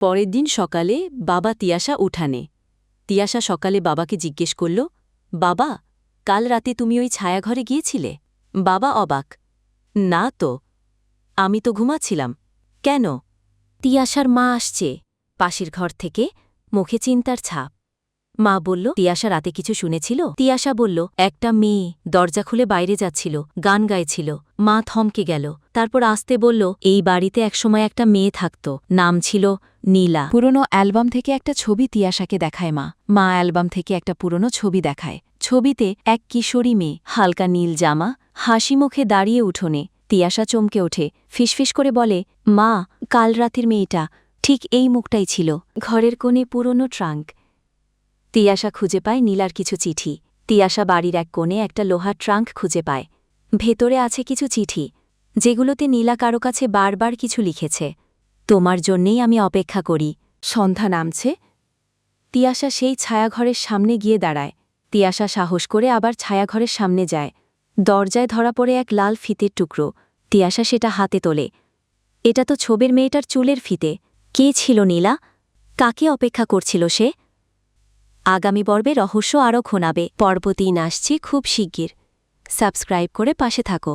পরের দিন সকালে বাবা তিয়াসা উঠানে। তিয়াসা সকালে বাবাকে জিজ্ঞেস করল, বাবা, কাল রাতে তুমি ওই ছায়াঘরে গিয়েছিলে? বাবা অবাক, না তো, আমি তো ঘুমাচ্ছিলাম। কেন? তিয়াসার মা আসছে, পাশের ঘর থেকে, মুখে চিন্তার ছাপ। মা বলল, তিয়াশা রাতে কিছু শুনেছিল? তিয়াশা বলল, একটা মেয়ে দরজা খুলে বাইরে যাচ্ছিল, গান গাইছিল। মা থমকে গেল। তারপর আসতে বলল, এই বাড়িতে একসময় একটা মেয়ে থাকত, নাম ছিল নীলা। পুরনো অ্যালবাম থেকে একটা ছবি তিয়াশাকে দেখায় মা। মা অ্যালবাম থেকে একটা পুরনো ছবি দেখায়। ছবিতে, এক কিশোরী মেয়ে, হালকা নীল জামা, হাসি মুখে দাঁড়িয়ে উঠোনে। তিয়াশা চমকে ওঠে, ফিসফিস করে বলে, মা, কাল রাতের মেয়েটা, ঠিক এই মুখটাই ছিল। ঘরের কোণে পুরনো ট্রাঙ্ক। তিয়াশা খুঁজে পায় নীলার কিছু চিঠি। তিয়াশা বাড়ির এক কোণে একটা লোহার ট্রাঙ্ক খুঁজে পায়। ভেতরে আছে কিছু চিঠি, যেগুলোতে নীলা কারও কাছে বারবার কিছু লিখেছে। তোমার জন্যেই আমি অপেক্ষা করি, সন্ধ্যা নামছে। তিয়াশা সেই ছায়াঘরের সামনে গিয়ে দাঁড়ায়। তিয়াশা সাহস করে আবার ছায়াঘরের সামনে যায়। দরজায় ধরা পড়ে এক লাল ফিতের টুকরো। তিয়াশা সেটা হাতে তোলে। এটা তো ছবির মেয়েটার চুলের ফিতে। কে ছিল নীলা? কাকে অপেক্ষা করছিল সে? আগামী পর্বে রহস্য আরও খোনাবে। পর্ব তিন আসছি খুব শিগগির। সাবস্ক্রাইব করে পাশে থাকো।